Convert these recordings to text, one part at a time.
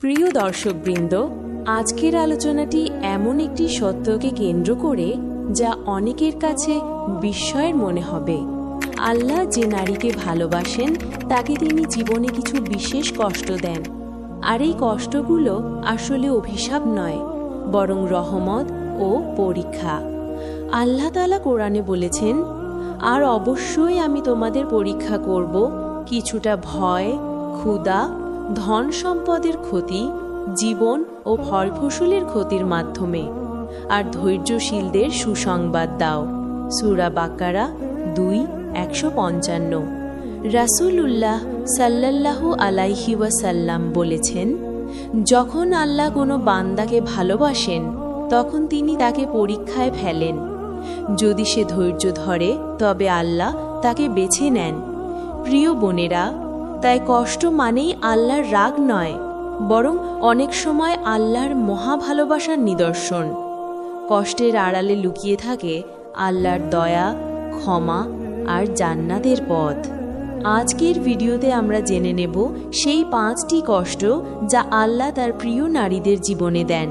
প্রিয় দর্শকবৃন্দ, আজকের আলোচনাটি এমন একটি সত্যকে কেন্দ্র করে যা অনেকের কাছে বিস্ময়ের মনে হবে। আল্লাহ যে নারীকে ভালোবাসেন, তাকে তিনি জীবনে কিছু বিশেষ কষ্ট দেন। আর এই কষ্টগুলো আসলে অভিশাপ নয়, বরং রহমত ও পরীক্ষা। আল্লাহ তালা কোরআনে বলেছেন, আর অবশ্যই আমি তোমাদের পরীক্ষা করব, কিছুটা ভয়, ক্ষুধা ধন সম্পদের ক্ষতি, জীবন ও ফল ফসলের ক্ষতির মাধ্যমে। আর ধৈর্যশীলদের সুসংবাদ দাও। সুরা বাকারা দুই, একশো পঞ্চান্ন। রাসূলুল্লাহ সাল্লাল্লাহু আলাইহি ওয়াসাল্লাম বলেছেন, যখন আল্লাহ কোনো বান্দাকে ভালোবাসেন, তখন তিনি তাকে পরীক্ষায় ফেলেন। যদি সে ধৈর্য ধরে, তবে আল্লাহ তাকে বেছে নেন। প্রিয় বোনেরা তাই কষ্ট মানেই আল্লাহর রাগ নয়, বরং অনেক সময় আল্লাহর মহা ভালোবাসার নিদর্শন। কষ্টের আড়ালে লুকিয়ে থাকে আল্লাহর দয়া, ক্ষমা আর জান্নাতের পথ। আজকের ভিডিওতে আমরা জেনে নেব সেই পাঁচটি কষ্ট যা আল্লাহ তার প্রিয় নারীদের জীবনে দেন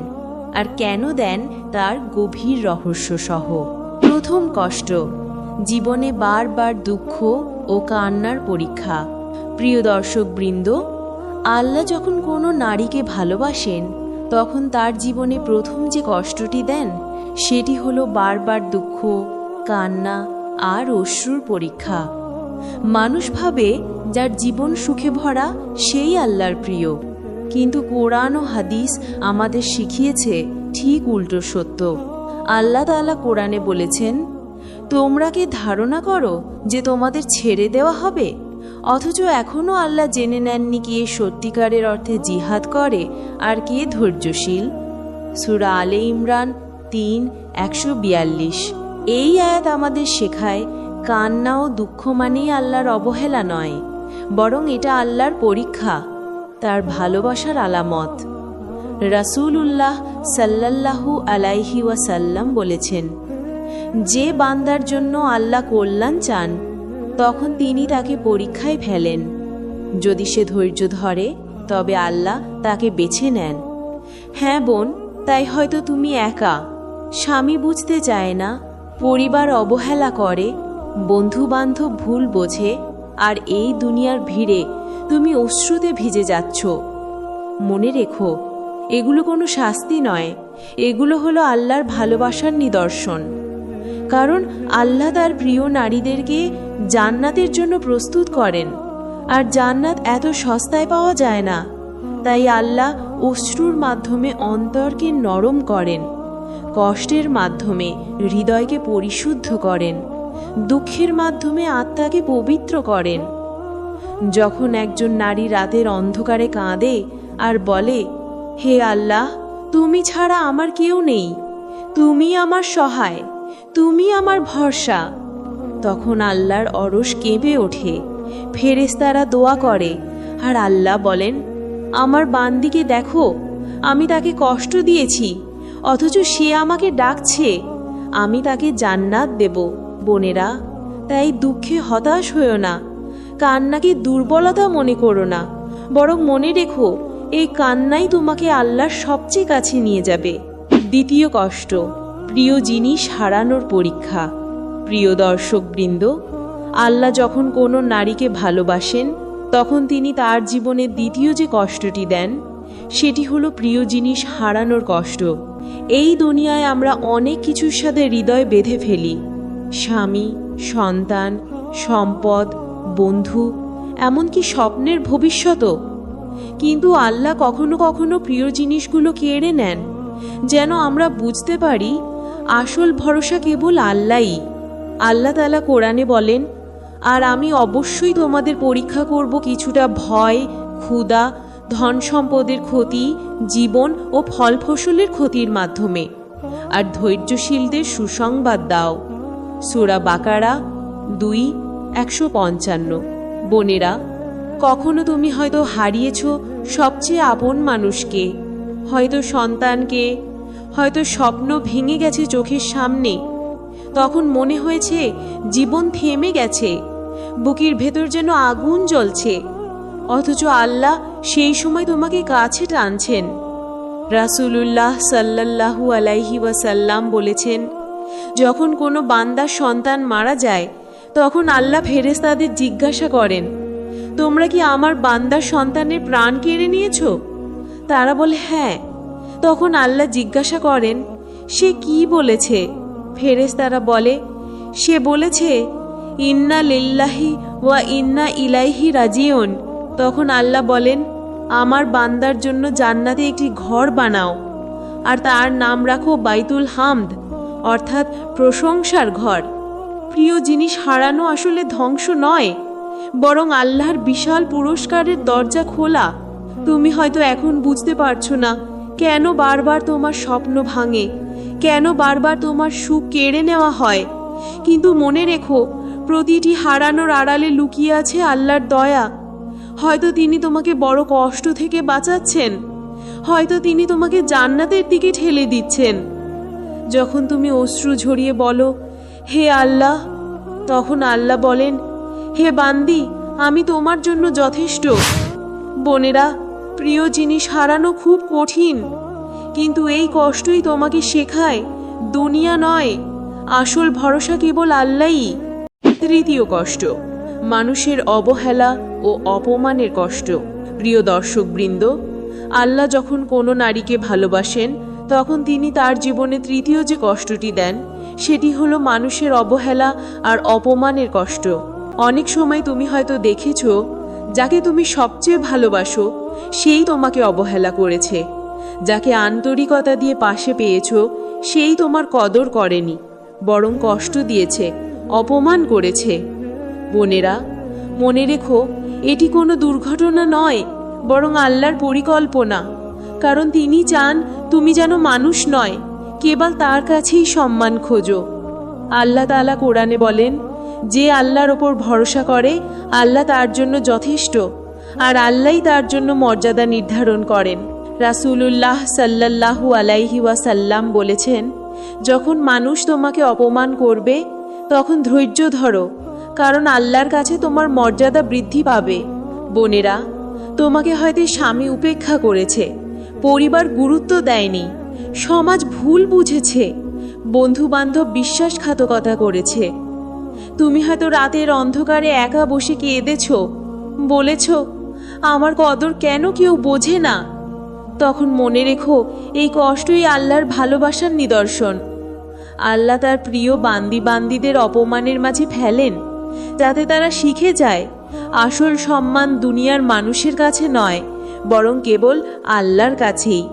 আর কেন দেন তার গভীর রহস্য সহ প্রথম কষ্ট, জীবনে বারবার দুঃখ ও কান্নার পরীক্ষা। প্রিয় দর্শক বৃন্দ আল্লাহ যখন কোনো নারীকে ভালোবাসেন, তখন তার জীবনে প্রথম যে কষ্টটি দেন, সেটি হলো বারবার দুঃখ, কান্না আর অশ্রুর পরীক্ষা। মানুষ ভাবে যার জীবন সুখে ভরা, সেই আল্লাহর প্রিয়। কিন্তু কোরআন ও হাদিস আমাদের শিখিয়েছে ঠিক উল্টো সত্য। আল্লাহ তাআলা কোরআনে বলেছেন, তোমরা কি ধারণা করো যে তোমাদের ছেড়ে দেওয়া হবে? অথচ এখনও আল্লাহ জেনে নেননি কে সত্যিকারের অর্থে জিহাদ করে আর কে ধৈর্যশীল। সুরা আলে ইমরান তিন, একশো বিয়াল্লিশ। এই আয়াত আমাদের শেখায়, কান্না ও দুঃখ মানেই আল্লাহর অবহেলা নয়, বরং এটা আল্লাহর পরীক্ষা, তার ভালোবাসার আলামত। রাসূলুল্লাহ সাল্লাল্লাহু আলাইহি ওয়াসাল্লাম বলেছেন, যে বান্দার জন্য আল্লাহ কল্যাণ চান তখন তিনি তাকে পরীক্ষায় ফেলেন। যদি সে ধৈর্য ধরে, তবে আল্লাহ তাকে বেছে নেন। হ্যাঁ বোন, তাই হয়তো তুমি একা। স্বামী বুঝতে চায় না, পরিবার অবহেলা করে বন্ধু বান্ধব ভুল বোঝে, আর এই দুনিয়ার ভিড়ে তুমি অশ্রুতে ভিজে যাচ্ছ। মনে রেখো, এগুলো কোনো শাস্তি নয়। এগুলো হলো আল্লাহর ভালোবাসার নিদর্শন। কারণ আল্লাহ তার প্রিয় নারীদেরকে জান্নাতের জন্য প্রস্তুত করেন। আর জান্নাত এত সস্তায় পাওয়া যায় না। তাই আল্লাহ অশ্রুর মাধ্যমে অন্তরকে নরম করেন, কষ্টের মাধ্যমে হৃদয়কে পরিশুদ্ধ করেন, দুঃখের মাধ্যমে আত্মাকে পবিত্র করেন। যখন একজন নারী রাতের অন্ধকারে কাঁদে আর বলে, হে আল্লাহ, তুমি ছাড়া আমার কেউ নেই তুমি আমার সহায়। তুমি আমার ভরসা। তখন আল্লাহর অরস কেঁপে ওঠে। ফেরেশতারা দোয়া করে। আর আল্লাহ বলেন, আমার বান্দিকে দেখো, আমি তাকে কষ্ট দিয়েছি, অথচ সে আমাকে ডাকছে। আমি তাকে জান্নাত দেব। বোনেরা, তাই দুঃখে হতাশ হয়েও না। কান্নাকে দুর্বলতা মনে করো না। বরং মনে রেখো, এই কান্নাই তোমাকে আল্লাহর সবচেয়ে কাছে নিয়ে যাবে। দ্বিতীয় কষ্ট। প্রিয় জিনিস হারানোর পরীক্ষা। প্রিয় দর্শকবৃন্দ, আল্লাহ যখন কোনো নারীকে ভালোবাসেন, তখন তিনি তার জীবনে দ্বিতীয় যে কষ্টটি দেন, সেটি হলো প্রিয় জিনিস হারানোর কষ্ট। এই দুনিয়ায় আমরা অনেক কিছুর সাথে হৃদয় বেঁধে ফেলি। স্বামী, সন্তান, সম্পদ, বন্ধু, এমনকি স্বপ্নের ভবিষ্যতও। কিন্তু আল্লাহ কখনো কখনো প্রিয় জিনিসগুলো কেড়ে নেন, যেন আমরা বুঝতে পারি আসল ভরসা কেবল আল্লাহই। আল্লাহ তালা কোরআনে বলেন, আর আমি অবশ্যই তোমাদের পরীক্ষা করব কিছুটা ভয়, ক্ষুধা, ধন সম্পদের ক্ষতি, জীবন ও ফল ফসলের ক্ষতির মাধ্যমে। আর ধৈর্যশীলদের সুসংবাদ দাও। সুরা বাকারা দুই, একশো পঞ্চান্ন। বোনেরা, কখনো তুমি হয়তো হারিয়েছ সবচেয়ে আপন মানুষকে, হয়তো সন্তানকে হয়তো স্বপ্ন ভেঙে গেছে চোখের সামনে। তখন মনে হয়েছে, জীবন থেমে গেছে। বুকের ভেতর যেন আগুন জ্বলছে। অথচ আল্লাহ সেই সময় তোমাকে কাছে টানছেন। রাসূলুল্লাহ সাল্লাল্লাহু আলাইহি ওয়াসাল্লাম বলেছেন, যখন কোনো বান্দার সন্তান মারা যায়, তখন আল্লাহ ফেরেশতাদের জিজ্ঞাসা করেন, তোমরা কি আমার বান্দার সন্তানের প্রাণ কেড়ে নিয়েছো? তারা বলে হ্যাঁ। তখন আল্লাহ জিজ্ঞাসা করেন, সে কি বলেছে? ফেরেশতারা বলে, সে বলেছে, ইন্না লিল্লাহি ওয়া ইন্না ইলাইহি রাজিউন। তখন আল্লাহ বলেন, আমার বান্দার জন্য জান্নাতে একটি ঘর বানাও, আর তার নাম রাখো বাইতুল হামদ, অর্থাৎ প্রশংসার ঘর। প্রিয় জিনিস হারানো আসলে ধ্বংস নয়, বরং আল্লাহর বিশাল পুরস্কারের দরজা খোলা। তুমি হয়তো এখন বুঝতে পারছ না কেন বারবার তোমার স্বপ্ন ভাঙে? কেন বারবার তোমার সুখ কেড়ে নেওয়া হয়? কিন্তু মনে রেখো, প্রতিটি হারানোর আড়ালে লুকিয়ে আছে আল্লাহর দয়া। হয়তো তিনি তোমাকে বড় কষ্ট থেকে বাঁচাচ্ছেন। হয়তো তিনি তোমাকে জান্নাতের দিকে ঠেলে দিচ্ছেন। যখন তুমি অশ্রু ঝরিয়ে বলো, হে আল্লাহ, তখন আল্লাহ বলেন, হে বান্দি, আমি তোমার জন্য যথেষ্ট। বোনেরা প্রিয় জিনিস হারানো খুব কঠিন। কিন্তু এই কষ্টই তোমাকে শেখায়, দুনিয়া নয়, আসল ভরসা কেবল আল্লাহই। তৃতীয় কষ্ট, মানুষের অবহেলা ও অপমানের কষ্ট। প্রিয় দর্শকবৃন্দ, আল্লাহ যখন কোনো নারীকে ভালোবাসেন, তখন তিনি তার জীবনে তৃতীয় যে কষ্টটি দেন, সেটি হলো মানুষের অবহেলা আর অপমানের কষ্ট। অনেক সময় তুমি হয়তো দেখেছ, যাকে তুমি সবচেয়ে ভালোবাসো সেই তোমাকে অবহেলা করেছে। যাকে আন্তরিকতা দিয়ে পাশে পেয়েছ, সেই তোমার কদর করেনি, বরং কষ্ট দিয়েছে, অপমান করেছে। বোনেরা, মনে রেখো, এটি কোনো দুর্ঘটনা নয়, বরং আল্লাহর পরিকল্পনা। কারণ তিনি চান তুমি যেন মানুষ নয়, কেবল তার কাছেই সম্মান খোঁজো। আল্লাহ তাআলা কোরআনে বলেন, যে আল্লাহর ওপর ভরসা করে, আল্লাহ তার জন্য যথেষ্ট। আর আল্লাহই তার জন্য মর্যাদা নির্ধারণ করেন। রাসূলুল্লাহ সাল্লাল্লাহু আলাইহি ওয়াসাল্লাম বলেছেন, যখন মানুষ তোমাকে অপমান করবে, তখন ধৈর্য ধরো, কারণ আল্লাহর কাছে তোমার মর্যাদা বৃদ্ধি পাবে। বোনেরা, তোমাকে হয়তো স্বামী উপেক্ষা করেছে, পরিবার গুরুত্ব দেয়নি, সমাজ ভুল বুঝেছে বন্ধু বান্ধব বিশ্বাসঘাতকতা করেছে। তুমি হয়তো রাতের অন্ধকারে একা বসে কেঁদেছ, বলেছ আমার কদর কেন কেউ বোঝে না। তখন মনে রেখো, এই কষ্টই আল্লাহর ভালোবাসার নিদর্শন। আল্লাহ তার প্রিয় বান্দি বান্দিদের অপমানের মাঝে ফেলেন, যাতে তারা শিখে যায়, আসল সম্মান দুনিয়ার মানুষের কাছে নয়, বরং কেবল আল্লাহর কাছেই।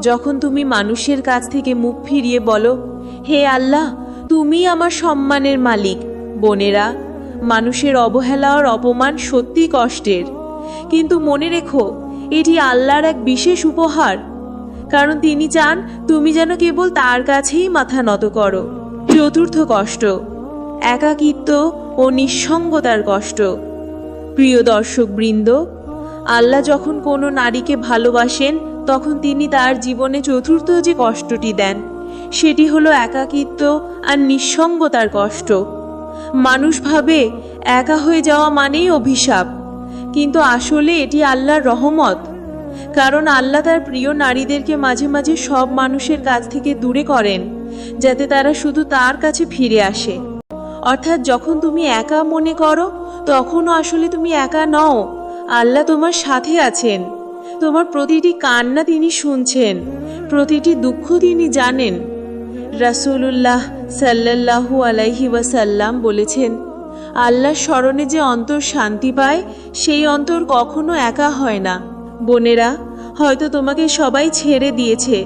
যখন তুমি মানুষের কাছ থেকে মুখ ফিরিয়ে বলো, হে আল্লাহ, তুমি আমার সম্মানের মালিক। বোনেরা, মানুষের অবহেলা আর অপমান সত্যি কষ্টের। কিন্তু মনে রেখো, এটি আল্লাহর এক বিশেষ উপহার। কারণ তিনি চান তুমি যেন কেবল তার কাছেই মাথা নত করো। চতুর্থ কষ্ট, একাকিত্ব ও নিঃসঙ্গতার কষ্ট। প্রিয় দর্শক বৃন্দ আল্লাহ যখন কোনো নারীকে ভালোবাসেন, তখন তিনি তার জীবনে চতুর্থ যে কষ্টটি দেন, সেটি হলো একাকিত্ব আর নিঃসঙ্গতার কষ্ট। মানুষ ভাবে, একা হয়ে যাওয়া মানেই অভিশাপ। কিন্তু আসলে এটি আল্লাহর রহমত। কারণ আল্লাহ তার প্রিয় নারীদেরকে মাঝে মাঝে সব মানুষের কাছ থেকে দূরে করেন, যাতে তারা শুধু তার কাছে ফিরে আসে। অর্থাৎ যখন তুমি একা মনে করো, তখনও আসলে তুমি একা নও। আল্লাহ তোমার সাথে আছেন। তোমার প্রতিটি কান্না তিনি শুনছেন, প্রতিটি দুঃখ তিনি জানেন। রাসূলুল্লাহ সাল্লাল্লাহু আলাইহি ওয়াসাল্লাম বলেছেন আল্লাহর স্মরণে যে অন্তর শান্তি পায়, সেই অন্তর কখনো একা হয় না। বোনেরা, হয়তো তোমাকে সবাই ছেড়ে দিয়েছে।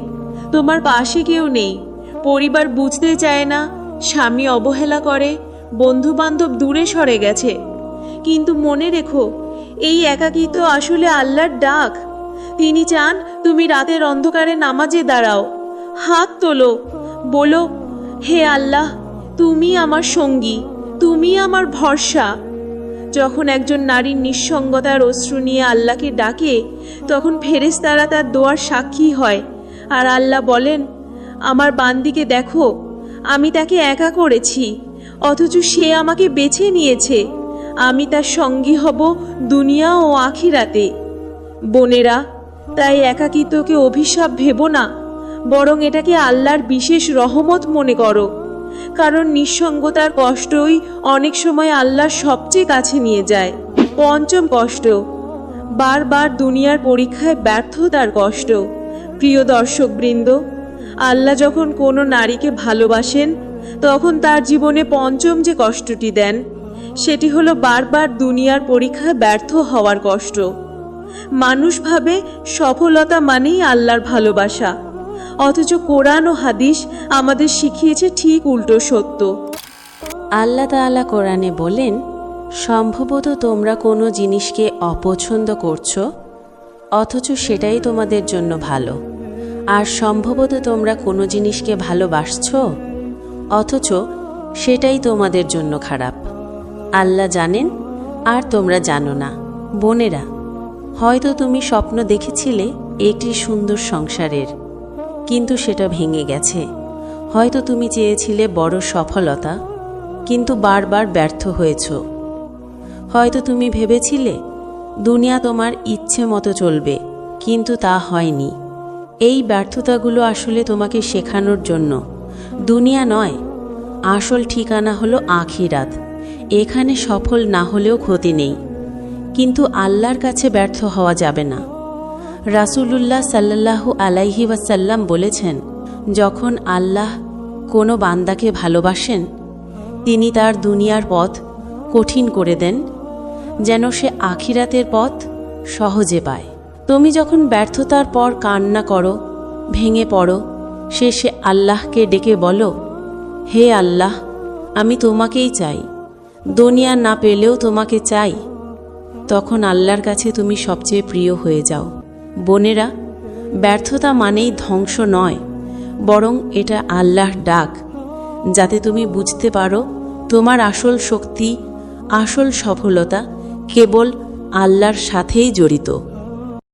তোমার পাশে কেউ নেই। পরিবার বুঝতে চায় না, স্বামী অবহেলা করে বন্ধু বান্ধব দূরে সরে গেছে। কিন্তু মনে রেখো, এই একাকিত্ব আসলে আল্লাহর ডাক। তিনি চান তুমি রাতের অন্ধকারে নামাজে দাঁড়াও। হাত তোলো। বলো, হে আল্লাহ, তুমি আমার সঙ্গী। তুমি আমার ভরসা। যখন একজন নারীর নিঃসঙ্গতার অশ্রু নিয়ে আল্লাহকে ডাকে, তখন ফেরেশতারা তার দোয়ার সাক্ষী হয় আর আল্লাহ বলেন, আমার বান্দিকে দেখো, আমি তাকে একা করেছি, অথচ সে আমাকে বেছে নিয়েছে। আমি তার সঙ্গী হব দুনিয়া ও আখিরাতে। বোনেরা, তাই একাকিত্বকে অভিশাপ ভেবো না, বরং এটাকে আল্লাহর বিশেষ রহমত মনে করো। কারণ নিঃসঙ্গতার কষ্টই অনেক সময় আল্লাহর সবচেয়ে কাছে নিয়ে যায়। পঞ্চম কষ্ট, বারবার দুনিয়ার পরীক্ষায় ব্যর্থতার কষ্ট। প্রিয় দর্শকবৃন্দ, আল্লাহ যখন কোনো নারীকে ভালোবাসেন, তখন তার জীবনে পঞ্চম যে কষ্টটি দেন, সেটি হলো বারবার দুনিয়ার পরীক্ষায় ব্যর্থ হওয়ার কষ্ট। মানুষ ভাবে সফলতা মানেই আল্লাহর ভালোবাসা। অথচ কোরআন ও হাদিস আমাদের শিখিয়েছে ঠিক উল্টো সত্য। আল্লাহ তাআলা কোরআনে বলেন, সম্ভবত তোমরা কোনো জিনিসকে অপছন্দ করছ, অথচ সেটাই তোমাদের জন্য ভালো। আর সম্ভবত তোমরা কোনো জিনিসকে ভালোবাসছো, অথচ সেটাই তোমাদের জন্য খারাপ। আল্লাহ জানেন, আর তোমরা জানো না। বোনেরা, হয়তো তুমি স্বপ্ন দেখেছিলে একটি সুন্দর সংসারের। কিন্তু সেটা ভেঙে গেছে। হয়তো তুমি চেয়েছিলে বড় সফলতা, কিন্তু বারবার ব্যর্থ হয়েছ। হয়তো তুমি ভেবেছিলে, দুনিয়া তোমার ইচ্ছে মতো চলবে, কিন্তু তা হয়নি। এই ব্যর্থতাগুলো আসলে তোমাকে শেখানোর জন্য। দুনিয়া নয়, আসল ঠিকানা হলো আখিরাত। এখানে সফল না হলেও ক্ষতি নেই। কিন্তু আল্লাহর কাছে ব্যর্থ হওয়া যাবে না। রাসূলুল্লাহ সাল্লাল্লাহু আলাইহি ওয়াসাল্লাম বলেছেন, যখন আল্লাহ কোনো বান্দাকে ভালোবাসেন, তিনি তার দুনিয়ার পথ কঠিন করে দেন, যেন সে আখিরাতের পথ সহজে পায়। তুমি যখন ব্যর্থতার পর কান্না করো, ভেঙে পড়ো, শেষে আল্লাহকে ডেকে বলো, হে আল্লাহ, আমি তোমাকেই চাই। দুনিয়া না পেলেও তোমাকে চাই। তখন আল্লাহর কাছে তুমি সবচেয়ে প্রিয় হয়ে যাও। বোনেরা, ব্যর্থতা মানেই ধ্বংস নয়, বরং এটা আল্লাহর ডাক, যাতে তুমি বুঝতে পারো তোমার আসল শক্তি, আসল সফলতা কেবল আল্লাহর সাথেই জড়িত।